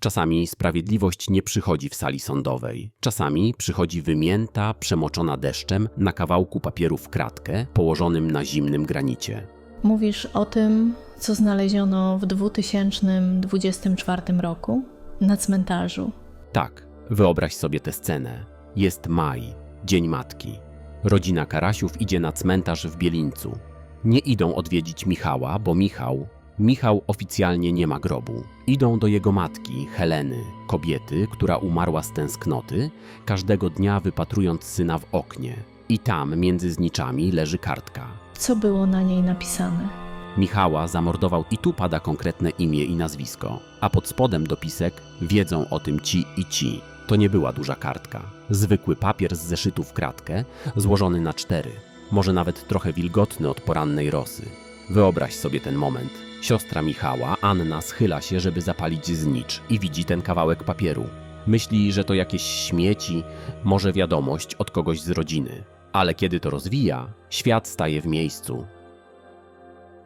Czasami sprawiedliwość nie przychodzi w sali sądowej. Czasami przychodzi wymięta, przemoczona deszczem na kawałku papieru w kratkę położonym na zimnym granicie. Mówisz o tym, co znaleziono w 2024 roku na cmentarzu. Tak, wyobraź sobie tę scenę. Jest maj, Dzień Matki. Rodzina Karasiów idzie na cmentarz w Bielińcu. Nie idą odwiedzić Michała, bo Michał, Michał oficjalnie nie ma grobu. Idą do jego matki, Heleny, kobiety, która umarła z tęsknoty, każdego dnia wypatrując syna w oknie. I tam, między zniczami, leży kartka. Co było na niej napisane? Michała zamordował i tu pada konkretne imię i nazwisko, a pod spodem dopisek wiedzą o tym ci i ci. To nie była duża kartka. Zwykły papier z zeszytu w kratkę, złożony na cztery, może nawet trochę wilgotny od porannej rosy. Wyobraź sobie ten moment. Siostra Michała, Anna, schyla się, żeby zapalić znicz i widzi ten kawałek papieru. Myśli, że to jakieś śmieci, może wiadomość od kogoś z rodziny. Ale kiedy to rozwija, świat staje w miejscu.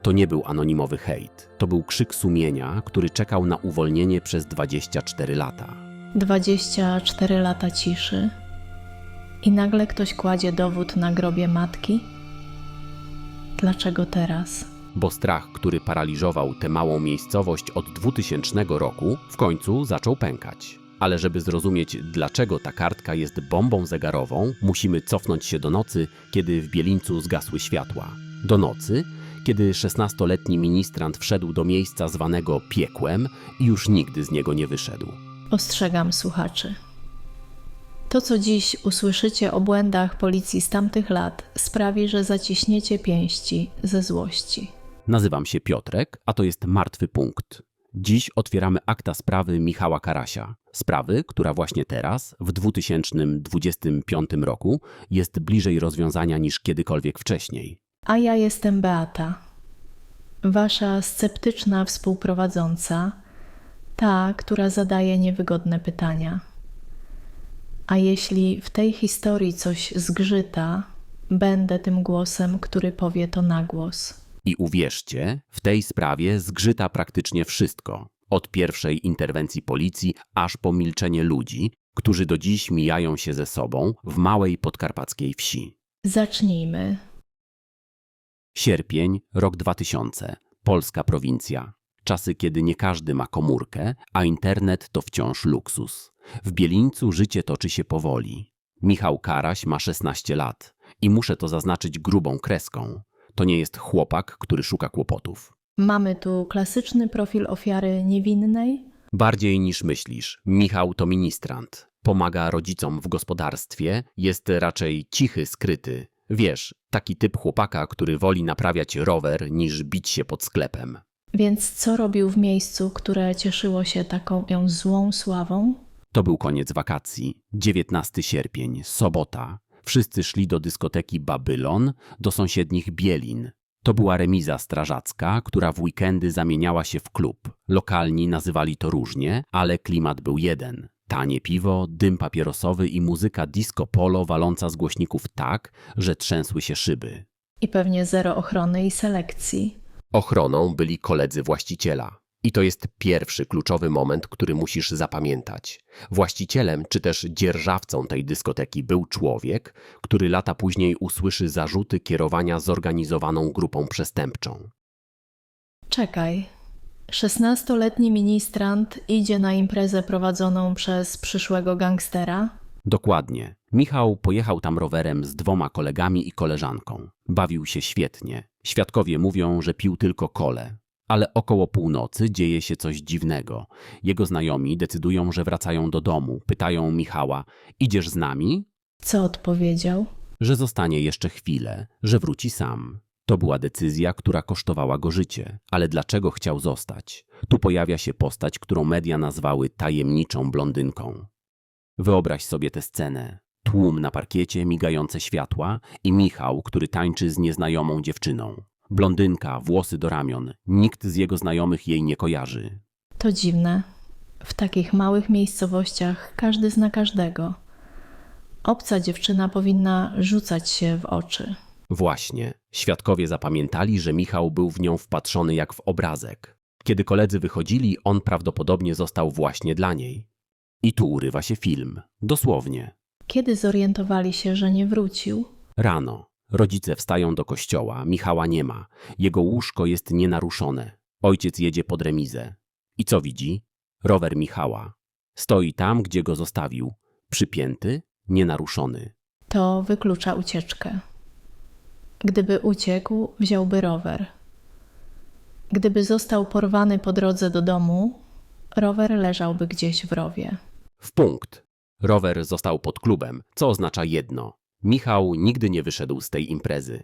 To nie był anonimowy hejt, to był krzyk sumienia, który czekał na uwolnienie przez 24 lata. 24 lata ciszy i nagle ktoś kładzie dowód na grobie matki? Dlaczego teraz? Bo strach, który paraliżował tę małą miejscowość od 2000 roku, w końcu zaczął pękać. Ale żeby zrozumieć, dlaczego ta kartka jest bombą zegarową, musimy cofnąć się do nocy, kiedy w Bielińcu zgasły światła. Do nocy, kiedy 16-letni ministrant wszedł do miejsca zwanego piekłem i już nigdy z niego nie wyszedł. Ostrzegam słuchaczy. To, co dziś usłyszycie o błędach policji z tamtych lat, sprawi, że zaciśniecie pięści ze złości. Nazywam się Piotrek, a to jest Martwy Punkt. Dziś otwieramy akta sprawy Michała Karasia. Sprawy, która właśnie teraz, w 2025 roku, jest bliżej rozwiązania niż kiedykolwiek wcześniej. A ja jestem Beata, wasza sceptyczna współprowadząca, ta, która zadaje niewygodne pytania. A jeśli w tej historii coś zgrzyta, będę tym głosem, który powie to na głos. I uwierzcie, w tej sprawie zgrzyta praktycznie wszystko. Od pierwszej interwencji policji, aż po milczenie ludzi, którzy do dziś mijają się ze sobą w małej podkarpackiej wsi. Zacznijmy. Sierpień, rok 2000. Polska prowincja. Czasy, kiedy nie każdy ma komórkę, a internet to wciąż luksus. W Bielińcu życie toczy się powoli. Michał Karaś ma 16 lat i muszę to zaznaczyć grubą kreską. To nie jest chłopak, który szuka kłopotów. Mamy tu klasyczny profil ofiary niewinnej. Bardziej niż myślisz, Michał to ministrant. Pomaga rodzicom w gospodarstwie, jest raczej cichy, skryty. Wiesz, taki typ chłopaka, który woli naprawiać rower niż bić się pod sklepem. Więc co robił w miejscu, które cieszyło się taką ją złą sławą? To był koniec wakacji. 19 sierpień, sobota. Wszyscy szli do dyskoteki Babylon, do sąsiednich Bielin. To była remiza strażacka, która w weekendy zamieniała się w klub. Lokalni nazywali to różnie, ale klimat był jeden. Tanie piwo, dym papierosowy i muzyka disco polo waląca z głośników tak, że trzęsły się szyby. I pewnie zero ochrony i selekcji. Ochroną byli koledzy właściciela. I to jest pierwszy kluczowy moment, który musisz zapamiętać. Właścicielem czy też dzierżawcą tej dyskoteki był człowiek, który lata później usłyszy zarzuty kierowania zorganizowaną grupą przestępczą. Czekaj. 16-letni ministrant idzie na imprezę prowadzoną przez przyszłego gangstera. Dokładnie. Michał pojechał tam rowerem z dwoma kolegami i koleżanką. Bawił się świetnie. Świadkowie mówią, że pił tylko kole. Ale około północy dzieje się coś dziwnego. Jego znajomi decydują, że wracają do domu. Pytają Michała: Idziesz z nami? Co odpowiedział? Że zostanie jeszcze chwilę, że wróci sam. To była decyzja, która kosztowała go życie. Ale dlaczego chciał zostać? Tu pojawia się postać, którą media nazwały tajemniczą blondynką. Wyobraź sobie tę scenę. Tłum na parkiecie, migające światła i Michał, który tańczy z nieznajomą dziewczyną. Blondynka, włosy do ramion. Nikt z jego znajomych jej nie kojarzy. To dziwne. W takich małych miejscowościach każdy zna każdego. Obca dziewczyna powinna rzucać się w oczy. Właśnie. Świadkowie zapamiętali, że Michał był w nią wpatrzony jak w obrazek. Kiedy koledzy wychodzili, on prawdopodobnie został właśnie dla niej. I tu urywa się film. Dosłownie. Kiedy zorientowali się, że nie wrócił? Rano. Rodzice wstają do kościoła, Michała nie ma. Jego łóżko jest nienaruszone. Ojciec jedzie pod remizę. I co widzi? Rower Michała. Stoi tam, gdzie go zostawił. Przypięty, nienaruszony. To wyklucza ucieczkę. Gdyby uciekł, wziąłby rower. Gdyby został porwany po drodze do domu, rower leżałby gdzieś w rowie. W punkt. Rower został pod klubem, co oznacza jedno. Michał nigdy nie wyszedł z tej imprezy.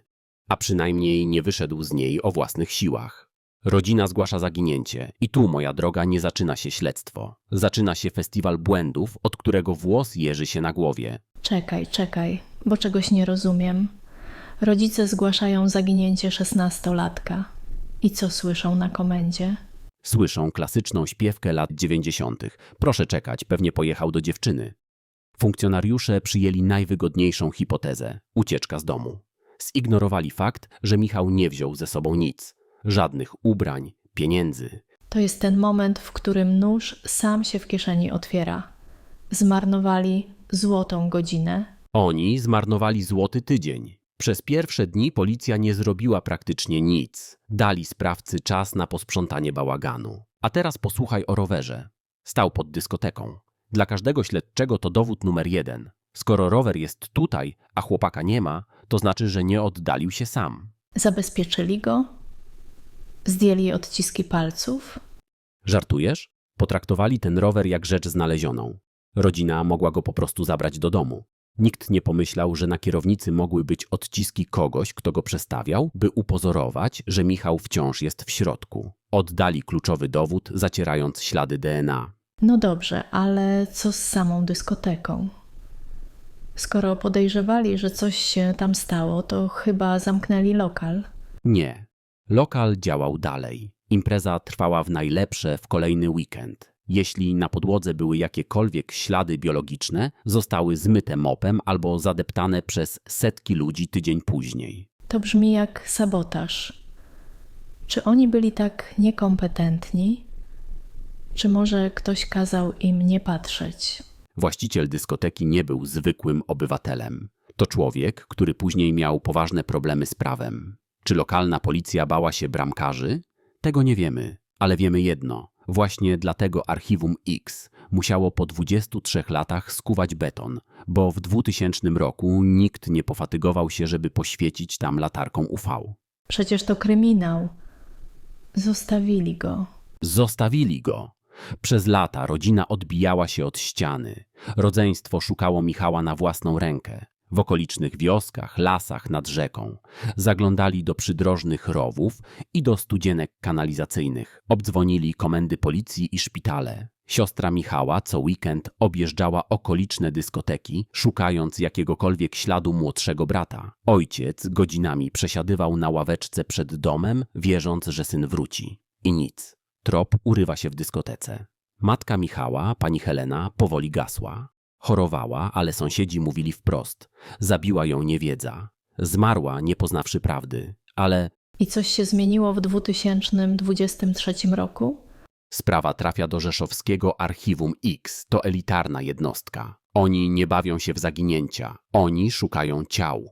A przynajmniej nie wyszedł z niej o własnych siłach. Rodzina zgłasza zaginięcie i tu, moja droga, nie zaczyna się śledztwo. Zaczyna się festiwal błędów, od którego włos jeży się na głowie. Czekaj, czekaj, bo czegoś nie rozumiem. Rodzice zgłaszają zaginięcie szesnastolatka. I co słyszą na komendzie? Słyszą klasyczną śpiewkę lat dziewięćdziesiątych. Proszę czekać, pewnie pojechał do dziewczyny. Funkcjonariusze przyjęli najwygodniejszą hipotezę ucieczka z domu. Zignorowali fakt, że Michał nie wziął ze sobą nic żadnych ubrań, pieniędzy. To jest ten moment, w którym nóż sam się w kieszeni otwiera. Zmarnowali złotą godzinę. Oni zmarnowali złoty tydzień. Przez pierwsze dni policja nie zrobiła praktycznie nic. Dali sprawcy czas na posprzątanie bałaganu. A teraz posłuchaj o rowerze. Stał pod dyskoteką. Dla każdego śledczego to dowód numer jeden. Skoro rower jest tutaj, a chłopaka nie ma, to znaczy, że nie oddalił się sam. Zabezpieczyli go, zdjęli odciski palców. Żartujesz? Potraktowali ten rower jak rzecz znalezioną. Rodzina mogła go po prostu zabrać do domu. Nikt nie pomyślał, że na kierownicy mogły być odciski kogoś, kto go przestawiał, by upozorować, że Michał wciąż jest w środku. Oddali kluczowy dowód, zacierając ślady DNA. No dobrze, ale co z samą dyskoteką? Skoro podejrzewali, że coś się tam stało, to chyba zamknęli lokal. Nie. Lokal działał dalej. Impreza trwała w najlepsze w kolejny weekend. Jeśli na podłodze były jakiekolwiek ślady biologiczne, zostały zmyte mopem albo zadeptane przez setki ludzi tydzień później. To brzmi jak sabotaż. Czy oni byli tak niekompetentni? Czy może ktoś kazał im nie patrzeć? Właściciel dyskoteki nie był zwykłym obywatelem. To człowiek, który później miał poważne problemy z prawem. Czy lokalna policja bała się bramkarzy? Tego nie wiemy, ale wiemy jedno. Właśnie dlatego Archiwum X musiało po 23 latach skuwać beton, bo w 2000 roku nikt nie pofatygował się, żeby poświecić tam latarką UV. Przecież to kryminał. Zostawili go. Zostawili go. Przez lata rodzina odbijała się od ściany. Rodzeństwo szukało Michała na własną rękę. W okolicznych wioskach, lasach nad rzeką. Zaglądali do przydrożnych rowów i do studzienek kanalizacyjnych. Obdzwonili komendy policji i szpitale. Siostra Michała co weekend objeżdżała okoliczne dyskoteki, szukając jakiegokolwiek śladu młodszego brata. Ojciec godzinami przesiadywał na ławeczce przed domem, wierząc, że syn wróci. I nic. Trop urywa się w dyskotece. Matka Michała, pani Helena, powoli gasła. Chorowała, ale sąsiedzi mówili wprost. Zabiła ją niewiedza. Zmarła, nie poznawszy prawdy. Ale I coś się zmieniło w 2023 roku? sprawa trafia do rzeszowskiego Archiwum X. To elitarna jednostka. Oni nie bawią się w zaginięcia. Oni szukają ciał.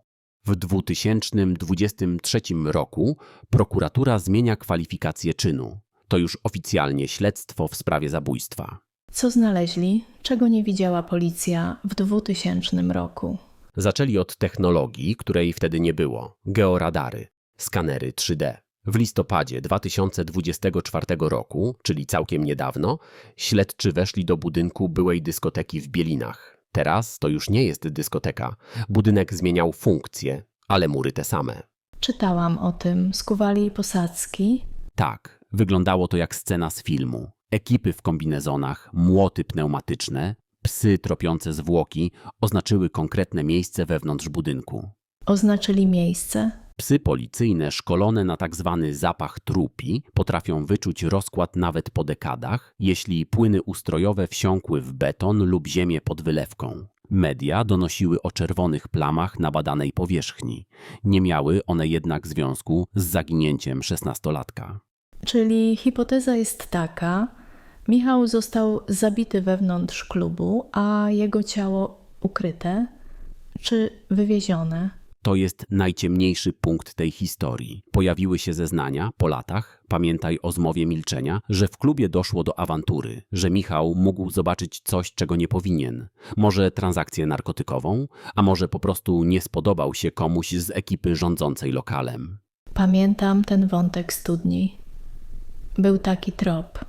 W 2023 roku prokuratura zmienia kwalifikację czynu. To już oficjalnie śledztwo w sprawie zabójstwa. Co znaleźli, czego nie widziała policja w 2000 roku? Zaczęli od technologii, której wtedy nie było georadary, skanery 3D. W listopadzie 2024 roku, czyli całkiem niedawno, śledczy weszli do budynku byłej dyskoteki w Bielinach. Teraz to już nie jest dyskoteka. Budynek zmieniał funkcje, ale mury te same. Czytałam o tym. Skuwali posadzki. Tak, wyglądało to jak scena z filmu. Ekipy w kombinezonach, młoty pneumatyczne, psy tropiące zwłoki oznaczyły konkretne miejsce wewnątrz budynku. Oznaczyli miejsce. Psy policyjne szkolone na tak zwany zapach trupi potrafią wyczuć rozkład nawet po dekadach, jeśli płyny ustrojowe wsiąkły w beton lub ziemię pod wylewką. Media donosiły o czerwonych plamach na badanej powierzchni. Nie miały one jednak związku z zaginięciem szesnastolatka. Czyli hipoteza jest taka: Michał został zabity wewnątrz klubu, a jego ciało ukryte czy wywiezione. To jest najciemniejszy punkt tej historii. Pojawiły się zeznania po latach, pamiętaj o zmowie milczenia, że w klubie doszło do awantury, że Michał mógł zobaczyć coś, czego nie powinien. Może transakcję narkotykową, a może po prostu nie spodobał się komuś z ekipy rządzącej lokalem. Pamiętam ten wątek studni. Był taki trop.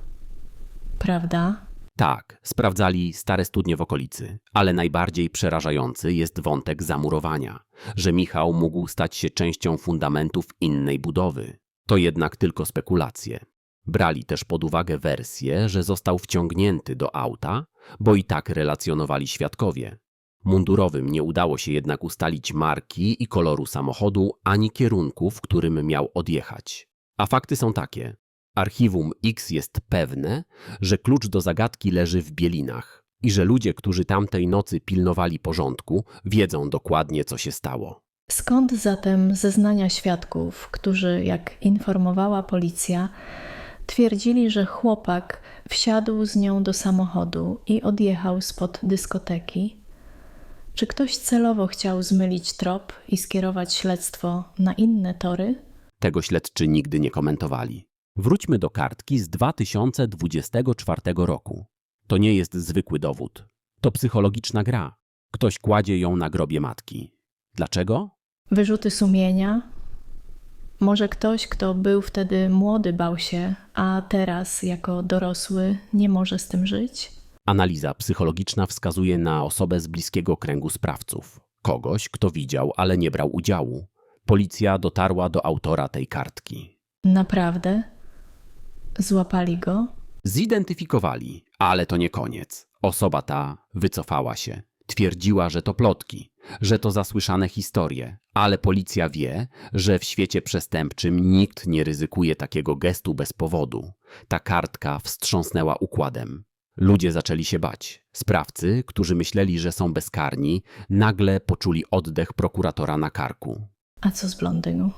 Prawda? Tak, sprawdzali stare studnie w okolicy, ale najbardziej przerażający jest wątek zamurowania, że Michał mógł stać się częścią fundamentów innej budowy. To jednak tylko spekulacje. Brali też pod uwagę wersję, że został wciągnięty do auta, bo i tak relacjonowali świadkowie. Mundurowym nie udało się jednak ustalić marki i koloru samochodu ani kierunku, w którym miał odjechać. A fakty są takie. Archiwum X jest pewne, że klucz do zagadki leży w Bielinach i że ludzie, którzy tamtej nocy pilnowali porządku, wiedzą dokładnie, co się stało. Skąd zatem zeznania świadków, którzy, jak informowała policja, twierdzili, że chłopak wsiadł z nią do samochodu i odjechał spod dyskoteki? Czy ktoś celowo chciał zmylić trop i skierować śledztwo na inne tory? Tego śledczy nigdy nie komentowali. Wróćmy do kartki z 2024 roku. To nie jest zwykły dowód. To psychologiczna gra. Ktoś kładzie ją na grobie matki. Dlaczego? Wyrzuty sumienia? Może ktoś, kto był wtedy młody, bał się, a teraz, jako dorosły, nie może z tym żyć? Analiza psychologiczna wskazuje na osobę z bliskiego kręgu sprawców. Kogoś, kto widział, ale nie brał udziału. Policja dotarła do autora tej kartki. Naprawdę? Złapali go? Zidentyfikowali, ale to nie koniec. Osoba ta wycofała się. Twierdziła, że to plotki, że to zasłyszane historie, ale policja wie, że w świecie przestępczym nikt nie ryzykuje takiego gestu bez powodu. Ta kartka wstrząsnęła układem. Ludzie zaczęli się bać. Sprawcy, którzy myśleli, że są bezkarni, nagle poczuli oddech prokuratora na karku. A co z blondyną?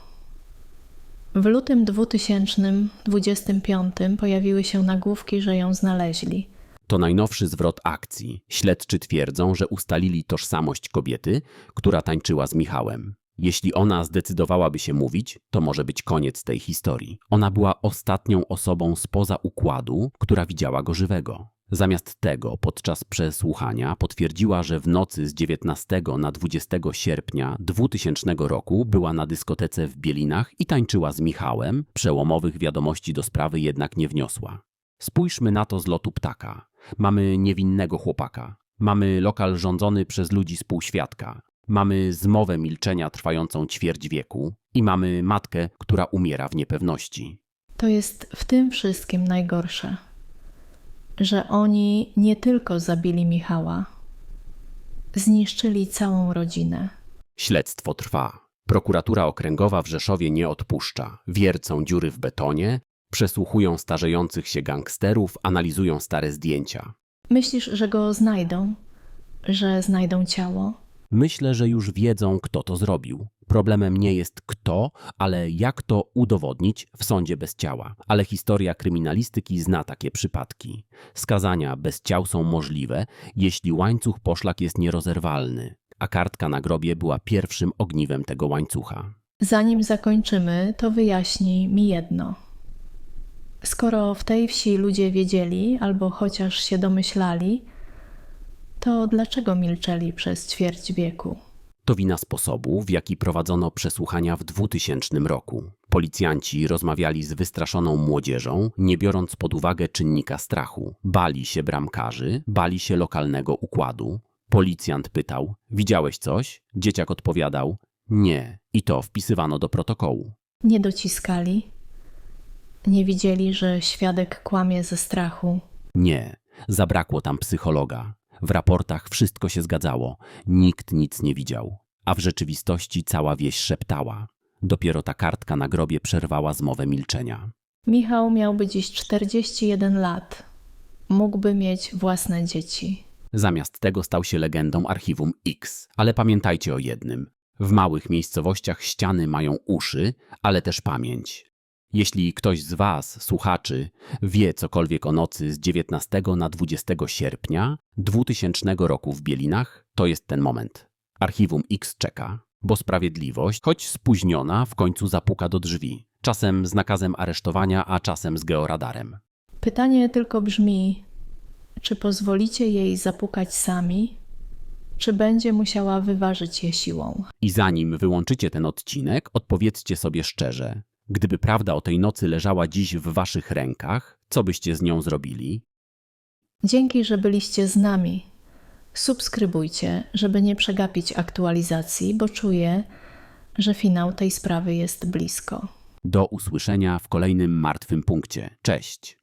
W lutym 2025 pojawiły się nagłówki, że ją znaleźli. To najnowszy zwrot akcji. Śledczy twierdzą, że ustalili tożsamość kobiety, która tańczyła z Michałem. Jeśli ona zdecydowałaby się mówić, to może być koniec tej historii. Ona była ostatnią osobą spoza układu, która widziała go żywego. Zamiast tego, podczas przesłuchania potwierdziła, że w nocy z 19 na 20 sierpnia 2000 roku była na dyskotece w Bielinach i tańczyła z Michałem, przełomowych wiadomości do sprawy jednak nie wniosła. Spójrzmy na to z lotu ptaka. Mamy niewinnego chłopaka. Mamy lokal rządzony przez ludzi z półświadka. Mamy zmowę milczenia trwającą ćwierć wieku i mamy matkę, która umiera w niepewności. To jest w tym wszystkim najgorsze, że oni nie tylko zabili Michała, zniszczyli całą rodzinę. Śledztwo trwa. Prokuratura okręgowa w Rzeszowie nie odpuszcza. Wiercą dziury w betonie, przesłuchują starzejących się gangsterów, analizują stare zdjęcia. Myślisz, że go znajdą? Że znajdą ciało? Myślę, że już wiedzą, kto to zrobił. Problemem nie jest kto, ale jak to udowodnić w sądzie bez ciała. Ale historia kryminalistyki zna takie przypadki. Skazania bez ciał są możliwe, jeśli łańcuch poszlak jest nierozerwalny, a kartka na grobie była pierwszym ogniwem tego łańcucha. Zanim zakończymy, to wyjaśnij mi jedno. Skoro w tej wsi ludzie wiedzieli, albo chociaż się domyślali, to dlaczego milczeli przez ćwierć wieku? To wina sposobu, w jaki prowadzono przesłuchania w 2000 roku. Policjanci rozmawiali z wystraszoną młodzieżą, nie biorąc pod uwagę czynnika strachu. Bali się bramkarzy, bali się lokalnego układu. Policjant pytał: Widziałeś coś? Dzieciak odpowiadał: Nie. I to wpisywano do protokołu. Nie dociskali? Nie widzieli, że świadek kłamie ze strachu? Nie. Zabrakło tam psychologa. W raportach wszystko się zgadzało, nikt nic nie widział, a w rzeczywistości cała wieś szeptała. Dopiero ta kartka na grobie przerwała zmowę milczenia. Michał miałby dziś 41 lat. Mógłby mieć własne dzieci. Zamiast tego stał się legendą archiwum X. Ale pamiętajcie o jednym: w małych miejscowościach ściany mają uszy, ale też pamięć. Jeśli ktoś z Was, słuchaczy, wie cokolwiek o nocy z 19 na 20 sierpnia 2000 roku w Bielinach, to jest ten moment. Archiwum X czeka, bo sprawiedliwość, choć spóźniona, w końcu zapuka do drzwi. Czasem z nakazem aresztowania, a czasem z georadarem. Pytanie tylko brzmi: czy pozwolicie jej zapukać sami, czy będzie musiała wyważyć je siłą? I zanim wyłączycie ten odcinek, odpowiedzcie sobie szczerze. Gdyby prawda o tej nocy leżała dziś w Waszych rękach, co byście z nią zrobili? Dzięki, że byliście z nami. Subskrybujcie, żeby nie przegapić aktualizacji, bo czuję, że finał tej sprawy jest blisko. Do usłyszenia w kolejnym martwym punkcie. Cześć!